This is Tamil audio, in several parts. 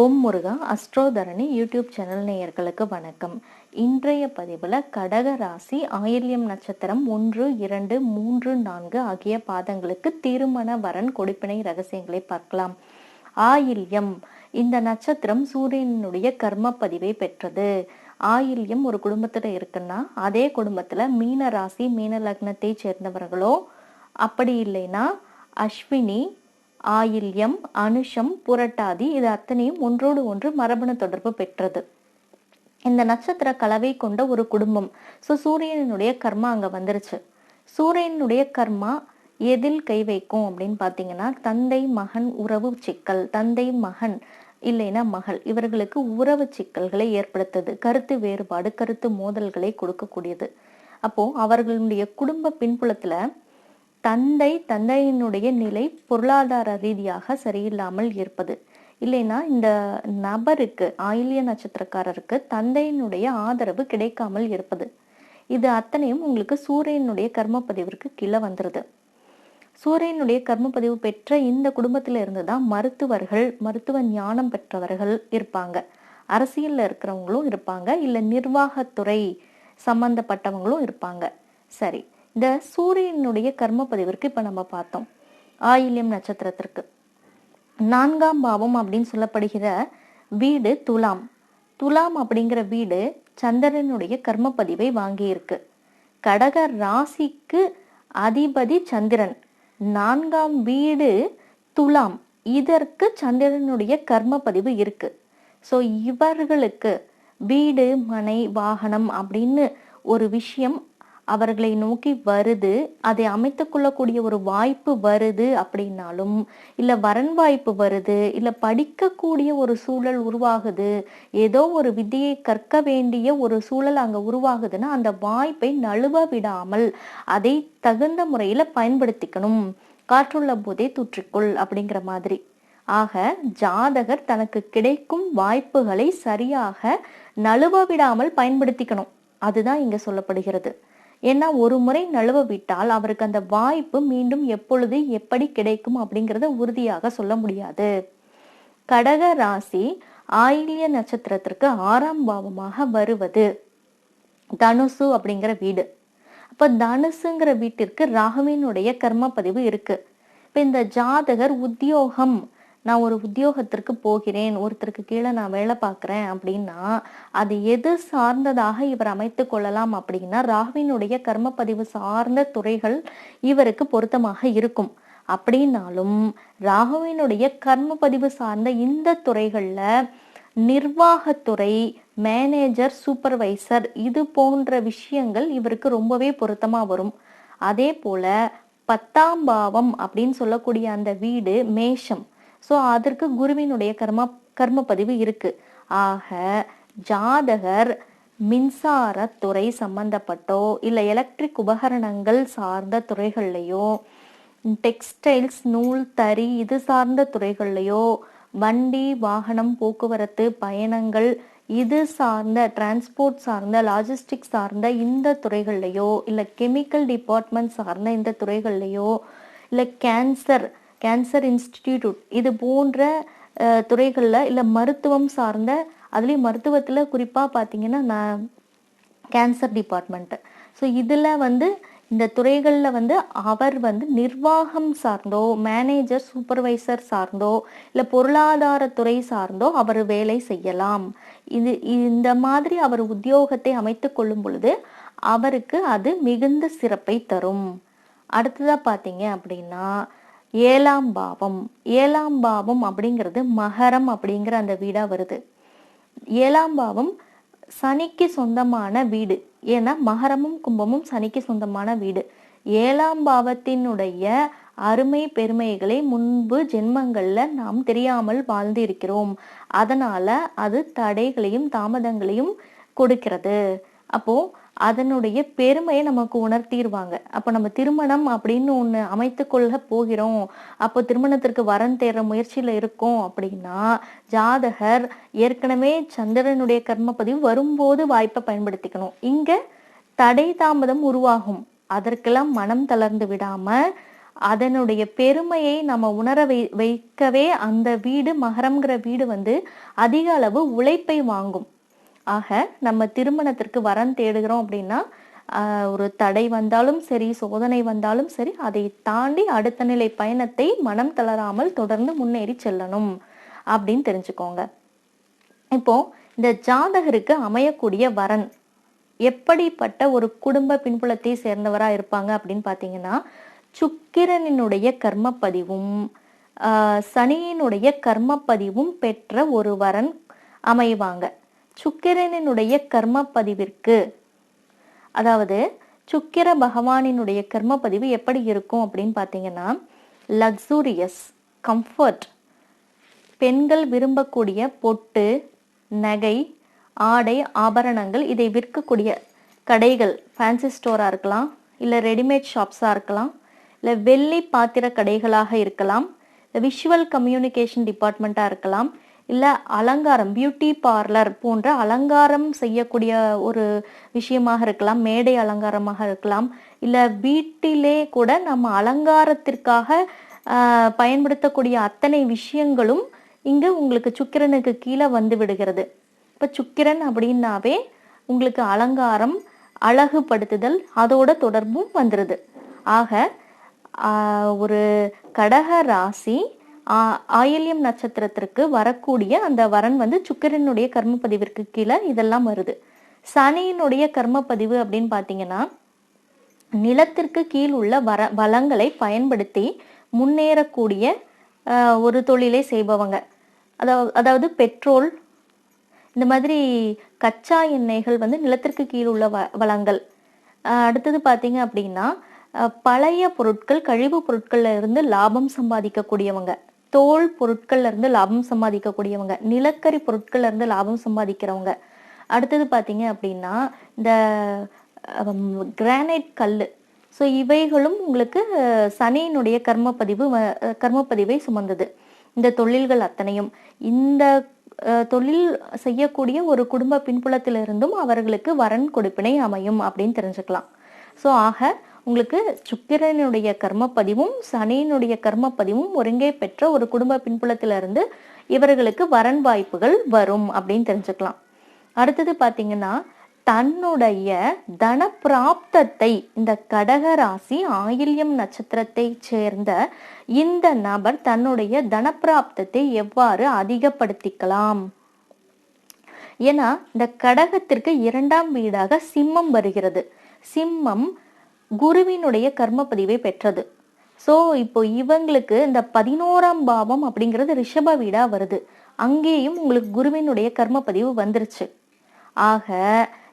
ஓம் முருகா அஸ்ட்ரோதரணி யூடியூப் சேனல் நேயர்களுக்கு வணக்கம். இன்றைய பதிவில் கடக ராசி ஆயில்யம் நட்சத்திரம் ஒன்று இரண்டு மூன்று நான்கு ஆகிய பாதங்களுக்கு திருமண வரன் கொடுப்பினை ரகசியங்களை பார்க்கலாம். ஆயில்யம் இந்த நட்சத்திரம் சூரியனுடைய கர்ம பதிவை பெற்றது. ஆயில்யம் ஒரு குடும்பத்தில் இருக்குன்னா அதே குடும்பத்தில் மீன ராசி மீன லக்னத்தை சேர்ந்தவர்களோ அப்படி இல்லைன்னா அஸ்வினி ஆயில்யம் அனுஷம் புரட்டாதி இது அத்தனையும் ஒன்றோடு ஒன்று மரபணு தொடர்பு பெற்றது. இந்த நட்சத்திர கலவை கொண்ட ஒரு குடும்பம் ஸோ சூரியனுடைய கர்மா அங்க வந்துருச்சு. சூரியனுடைய கர்மா எதில் கை வைக்கும் அப்படின்னு பார்த்தீங்கன்னா தந்தை மகன் உறவு சிக்கல் தந்தை மகன் இல்லைன்னா மகள் இவர்களுக்கு உறவு சிக்கல்களை ஏற்படுத்துது. கருத்து வேறுபாடு கருத்து மோதல்களை கொடுக்கக்கூடியது. அப்போ அவர்களுடைய குடும்ப பின்புலத்துல தந்தை தந்தையினுடைய நிலை பொருளாதார ரீதியாக சரியில்லாமல் இருப்பது. இல்லைன்னா இந்த நபருக்கு ஆயில்ய நட்சத்திரக்காரருக்கு தந்தையினுடைய ஆதரவு கிடைக்காமல் இருப்பது. இது அத்தனையும் உங்களுக்கு சூரியனுடைய கர்மப்பதிவிற்கு கீழே வந்துடுது சூரியனுடைய கர்மப்பதிவு பெற்ற இந்த குடும்பத்தில் இருந்து தான் மருத்துவர்கள் மருத்துவ ஞானம் பெற்றவர்கள் இருப்பாங்க. அரசியலில் இருக்கிறவங்களும் இருப்பாங்க. இல்லை நிர்வாகத்துறை சம்பந்தப்பட்டவங்களும் இருப்பாங்க. சரி. இந்த சூரியனுடைய கர்மப்பதிவிற்கு இப்ப நம்ம பார்த்தோம். ஆயில்யம் நட்சத்திரத்திற்கு. நான்காம் பாவம் அப்படின்னு சொல்லப்படுகிற வீடு துலாம். துலாம் அப்படிங்கிற வீடு சந்திரனுடைய கர்மப்பதிவை வாங்கியிருக்கு. கடக ராசிக்கு அதிபதி சந்திரன். நான்காம் வீடு துலாம். இதற்கு சந்திரனுடைய கர்மப்பதிவு இருக்கு. ஸோ இவர்களுக்கு வீடு மனை வாகனம் அப்படின்னு ஒரு விஷயம் அவர்களை நோக்கி வருது அதை அமைத்து கொள்ளக்கூடிய ஒரு வாய்ப்பு வருது அப்படின்னாலும் இல்ல வரன் வாய்ப்பு வருது இல்ல படிக்கக்கூடிய ஒரு சூழல் உருவாகுது ஏதோ ஒரு வித்தியை கற்க வேண்டிய ஒரு சூழல் அங்க உருவாகுதுன்னா அந்த வாய்ப்பை நழுவ விடாமல் அதை தகுந்த முறையில பயன்படுத்திக்கணும். காற்றுள்ள போதே தூற்றிக்கொள் அப்படிங்கிற மாதிரி. ஆக ஜாதகர் தனக்கு கிடைக்கும் வாய்ப்புகளை சரியாக நழுவ விடாமல் பயன்படுத்திக்கணும். அதுதான் இங்க சொல்லப்படுகிறது. ஏன்னா ஒரு முறை நழுவ விட்டால் அவருக்கு அந்த வாய்ப்பு மீண்டும் எப்பொழுது எப்படி கிடைக்கும் அப்படிங்கறத உறுதியாக சொல்ல முடியாது. கடக ராசி ஆயிலிய நட்சத்திரத்திற்கு ஆறாம் பாவமாக வருவது. தனுசு அப்படிங்கிற வீடு. அப்ப தனுசுங்கிற வீட்டிற்கு ராகுவினுடைய கர்ம பதிவு இருக்கு. இப்ப இந்த ஜாதகர் உத்தியோகம் நான் ஒரு உத்தியோகத்திற்கு போகிறேன் ஒருத்தருக்கு கீழே நான் வேலை பார்க்குறேன் அப்படின்னா அது எது சார்ந்ததாக இவர் அமைத்து கொள்ளலாம் அப்படின்னா ராகுவினுடைய கர்மப்பதிவு சார்ந்த துறைகள் இவருக்கு பொருத்தமாக இருக்கும். அப்படின்னாலும் ராகுவினுடைய கர்மப்பதிவு சார்ந்த இந்த துறைகளில் நிர்வாகத்துறை மேனேஜர் சூப்பர்வைசர் இது போன்ற விஷயங்கள் இவருக்கு ரொம்பவே பொருத்தமாக வரும். அதே போல பத்தாம் பாவம் அப்படின்னு சொல்லக்கூடிய அந்த வீடு மேஷம். ஸோ அதற்கு குருவினுடைய கர்ம கர்ம பதிவு இருக்கு. ஆக ஜாதகர் மின்சாரத்துறை சம்பந்தப்பட்டோ இல்லை எலக்ட்ரிக் உபகரணங்கள் சார்ந்த துறைகள்லையோ டெக்ஸ்டைல்ஸ் நூல் தறி இது சார்ந்த துறைகள்லையோ வண்டி வாகனம் போக்குவரத்து பயணங்கள் இது சார்ந்த டிரான்ஸ்போர்ட் சார்ந்த லாஜிஸ்டிக் சார்ந்த இந்த துறைகள்லையோ இல்லை கெமிக்கல் டிபார்ட்மெண்ட் சார்ந்த இந்த துறைகள்லையோ இல்லை கேன்சர் கேன்சர் இன்ஸ்டிடியூட். இது போன்ற துறைகளில் இல்லை மருத்துவம் சார்ந்த அதுலேயும் மருத்துவத்தில் குறிப்பாக பார்த்தீங்கன்னா நான் கேன்சர் டிபார்ட்மெண்ட்டு ஸோ இதில் வந்து இந்த துறைகளில் வந்து அவர் வந்து நிர்வாகம் சார்ந்தோ மேனேஜர் சூப்பர்வைசர் சார்ந்தோ இல்லை பொருளாதாரத்துறை சார்ந்தோ அவர் வேலை செய்யலாம். இது இந்த மாதிரி அவர் உத்தியோகத்தை அமைத்து கொள்ளும் பொழுது அவருக்கு அது மிகுந்த சிறப்பை தரும். அடுத்ததாக பார்த்தீங்க அப்படின்னா ஏழாம் பாவம். ஏழாம் பாவம் அப்படிங்கிறது மகரம் அப்படிங்கிற அந்த வீடாக வருது. ஏழாம் பாவம் சனிக்கு சொந்தமான வீடு. ஏன்னா மகரமும் கும்பமும் சனிக்கு சொந்தமான வீடு. ஏழாம் பாவத்தினுடைய அருமை பெருமைகளை முன்பு ஜென்மங்களில் நாம் தெரியாமல் வாழ்ந்து இருக்கிறோம் அதனால அது தடைகளையும் தாமதங்களையும் கொடுக்கிறது. அப்போ அதனுடைய பெருமையை நமக்கு உணர்த்திடுவாங்க. அப்போ நம்ம திருமணம் அப்படின்னு ஒன்று அமைத்து கொள்ள போகிறோம். அப்போ திருமணத்திற்கு வரன் தேடுற முயற்சியில் இருக்கோம் அப்படின்னா ஜாதகர் ஏற்கனவே சந்திரனுடைய கர்மப்பதிவு வரும்போது வாய்ப்பை பயன்படுத்திக்கணும். இங்க தடை தாமதம் உருவாகும். அதற்கெல்லாம் மனம் தளர்ந்து விடாம அதனுடைய பெருமையை நம்ம உணர வை வைக்கவே அந்த வீடு மகரம்ங்கிற வீடு வந்து அதிக அளவு உழைப்பை வாங்கும். ஆக நம்ம திருமணத்திற்கு வரன் தேடுகிறோம் அப்படின்னா ஒரு தடை வந்தாலும் சரி சோதனை வந்தாலும் சரி அதை தாண்டி அடுத்த நிலை பயணத்தை மனம் தளராமல் தொடர்ந்து முன்னேறி செல்லணும் அப்படின்னு தெரிஞ்சுக்கோங்க. இப்போ இந்த ஜாதகருக்கு அமையக்கூடிய வரன் எப்படிப்பட்ட ஒரு குடும்ப பின்புலத்தை சேர்ந்தவரா இருப்பாங்க அப்படின்னு பார்த்தீங்கன்னா சுக்கிரனினுடைய கர்மப்பதிவும் சனியினுடைய கர்மப்பதிவும் பெற்ற ஒரு வரன் அமைவாங்க. சுக்கிரனினுடைய கர்மப்பதிவிற்கு. அதாவது சுக்கிர பகவானினுடைய கர்மப்பதிவு எப்படி இருக்கும் அப்படின்னு பார்த்தீங்கன்னா லக்ஸூரியஸ் கம்ஃபர்ட் பெண்கள் விரும்பக்கூடிய பொட்டு நகை ஆடை ஆபரணங்கள் இதை விற்கக்கூடிய கடைகள் ஃபேன்சி ஸ்டோராக இருக்கலாம் இல்லை ரெடிமேட் ஷாப்ஸாக இருக்கலாம் இல்லை வெள்ளி பாத்திர கடைகளாக இருக்கலாம் இல்லை விஷுவல் கம்யூனிகேஷன் டிபார்ட்மெண்ட்டாக இருக்கலாம் இல்லை அலங்காரம் பியூட்டி பார்லர் போன்ற அலங்காரம் செய்யக்கூடிய ஒரு விஷயமாக இருக்கலாம் மேடை அலங்காரமாக இருக்கலாம். இல்லை வீட்டிலே கூட நம்ம அலங்காரத்திற்காக பயன்படுத்தக்கூடிய அத்தனை விஷயங்களும் இங்கு உங்களுக்கு சுக்கிரனுக்கு கீழே வந்து விடுகிறது. இப்போ சுக்கிரன் அப்படின்னாவே உங்களுக்கு அலங்காரம் அழகுபடுத்துதல் அதோட தொடர்பும் வந்துடுது ஆக ஒரு கடக ராசி ஆயில்யம் நட்சத்திரத்திற்கு வரக்கூடிய அந்த வரன் வந்து சுக்கிரனுடைய கர்மப்பதிவிற்கு கீழே இதெல்லாம் வருது. சனியினுடைய கர்மப்பதிவு அப்படின்னு பார்த்தீங்கன்னா நிலத்திற்கு கீழ் உள்ள வர வளங்களை பயன்படுத்தி முன்னேறக்கூடிய ஒரு தொழிலை செய்பவங்க. அதாவது அதாவது பெட்ரோல் இந்த மாதிரி கச்சா எண்ணெய்கள் வந்து நிலத்திற்கு கீழ் உள்ள வ வளங்கள். அடுத்தது பார்த்தீங்க அப்படின்னா பழைய பொருட்கள் கழிவு பொருட்கள்ல இருந்து லாபம் சம்பாதிக்கக்கூடியவங்க. தோல் பொருட்கள்ல இருந்து லாபம் சம்பாதிக்கக்கூடியவங்க நிலக்கரி பொருட்கள்ல இருந்து லாபம் சம்பாதிக்கிறவங்க. அடுத்தது பார்த்தீங்க அப்படின்னா இந்த கிரானைட் கல் ஸோ இவைகளும் உங்களுக்கு சனியினுடைய கர்மப்பதிவு கர்மப்பதிவை சுமந்தது. இந்த தொழில்கள் அத்தனையும். இந்த தொழில் செய்யக்கூடிய ஒரு குடும்ப பின்புலத்திலிருந்தும் அவர்களுக்கு வரன் கொடுப்பினை அமையும் அப்படின்னு தெரிஞ்சுக்கலாம். ஸோ ஆக உங்களுக்கு சுக்கிரனுடைய கர்மப்பதிவும் சனியினுடைய கர்மப்பதிவும் ஒருங்கே பெற்ற ஒரு குடும்ப பின்புலத்திலிருந்து இவர்களுக்கு வரன் வாய்ப்புகள் வரும் அப்படின்னு தெரிஞ்சுக்கலாம். அடுத்தது பார்த்தீங்கன்னா தன்னுடைய தன பிராப்தத்தை இந்த கடக ராசி ஆயில்யம் நட்சத்திரத்தை சேர்ந்த இந்த நபர் தன்னுடைய தனப்பிராப்தத்தை எவ்வாறு அதிகப்படுத்திக்கலாம்? ஏன்னா இந்த கடகத்திற்கு இரண்டாம் வீடாக சிம்மம் வருகிறது. சிம்மம் குருவினுடைய கர்மப்பதிவை பெற்றது. ஸோ இப்போ இவங்களுக்கு இந்த பதினோராம் பாவம் அப்படிங்கிறது ரிஷப வீடாக வருது. அங்கேயும் உங்களுக்கு குருவினுடைய கர்மப்பதிவு வந்துருச்சு. ஆக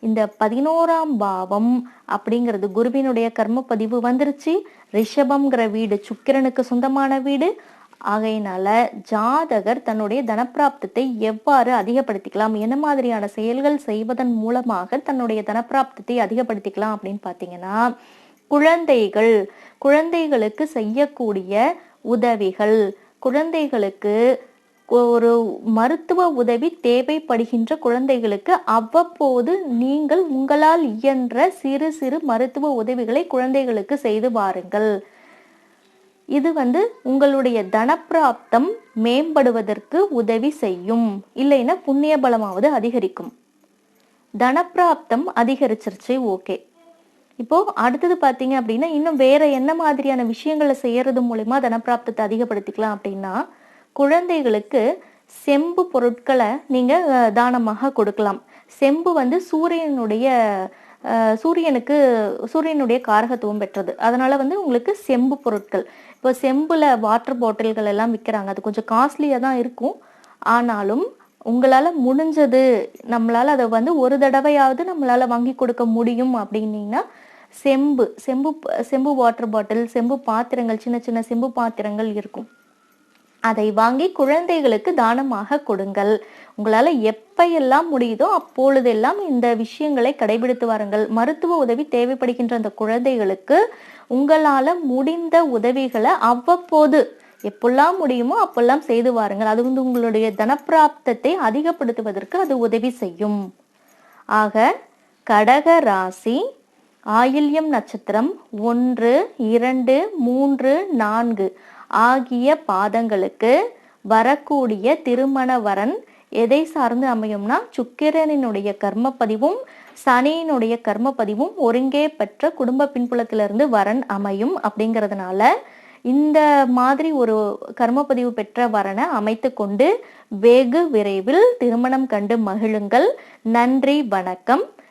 இந்த பதினோராம் பாவம் அப்படிங்கிறது குருவினுடைய கர்மப்பதிவு வந்துருச்சு. ரிஷபம்ங்கிற வீடு சுக்கிரனுக்கு சொந்தமான வீடு. ஆகையினால ஜாதகர் தன்னுடைய தனப்பிராப்தத்தை எவ்வாறு அதிகப்படுத்திக்கலாம் என்ன மாதிரியான செயல்கள் செய்வதன் மூலமாக தன்னுடைய தனப்பிராப்தத்தை அதிகப்படுத்திக்கலாம் அப்படின்னு பார்த்தீங்கன்னா குழந்தைகள் குழந்தைகளுக்கு செய்யக்கூடிய உதவிகள். குழந்தைகளுக்கு ஒரு மருத்துவ உதவி தேவைப்படுகின்ற குழந்தைகளுக்கு அவ்வப்போது நீங்கள் உங்களால் இயன்ற சிறு சிறு மருத்துவ உதவிகளை குழந்தைகளுக்கு செய்து பாருங்கள் இது வந்து உங்களுடைய தனப்பிராப்தம் மேம்படுவதற்கு உதவி செய்யும். இல்லைன்னா புண்ணிய பலமாவது அதிகரிக்கும். தனப்பிராப்தம் அதிகரிச்சிருச்சு ஓகே. இப்போ அடுத்தது பார்த்தீங்க அப்படின்னா இன்னும் வேற என்ன மாதிரியான விஷயங்களை செய்யறது மூலிமா தனப்பிராப்தத்தை அதிகப்படுத்திக்கலாம் அப்படின்னா குழந்தைகளுக்கு செம்பு பொருட்களை நீங்க தானமாக கொடுக்கலாம். செம்பு வந்து சூரியனுடைய சூரியனுக்கு சூரியனுடைய காரகத்துவம் பெற்றது. அதனால வந்து உங்களுக்கு செம்பு பொருட்கள். இப்போ செம்புல வாட்டர் பாட்டில்கள் எல்லாம் விற்கிறாங்க அது கொஞ்சம் காஸ்ட்லியாக தான் இருக்கும். ஆனாலும் உங்களால் முடிஞ்சது நம்மளால் அதை வந்து ஒரு தடவையாவது நம்மளால் வாங்கி கொடுக்க முடியும் அப்படின்னீங்கன்னா செம்பு செம்பு செம்பு வாட்டர் பாட்டில் செம்பு பாத்திரங்கள் சின்ன சின்ன செம்பு பாத்திரங்கள் இருக்கும். அதை வாங்கி குழந்தைகளுக்கு தானமாக கொடுங்கள். உங்களால் எப்பையெல்லாம் முடியுதோ அப்பொழுதெல்லாம் இந்த விஷயங்களை கடைபிடித்து வாருங்கள். மருத்துவ உதவி தேவைப்படுகின்ற அந்த குழந்தைகளுக்கு உங்களால் முடிந்த உதவிகளை அவ்வப்போது எப்பெல்லாம் முடியுமோ அப்பெல்லாம் செய்து வாருங்கள். அது வந்து உங்களுடைய தனப்பிராப்தத்தை அதிகப்படுத்துவதற்கு அது உதவி செய்யும். ஆக கடக ராசி ஆயில்யம் நட்சத்திரம் ஒன்று இரண்டு மூன்று நான்கு ஆகிய பாதங்களுக்கு வரக்கூடிய திருமண வரன் எதை சார்ந்து அமையும்னா சுக்கிரனினுடைய கர்மப்பதிவும் சனியினுடைய கர்மப்பதிவும் ஒருங்கே பெற்ற குடும்ப பின்புலத்திலிருந்து வரன் அமையும் அப்படிங்கிறதுனால இந்த மாதிரி ஒரு கர்மப்பதிவு பெற்ற வரனை அமைத்து கொண்டு வெகு விரைவில் திருமணம் கண்டு மகிழுங்கள். நன்றி வணக்கம்.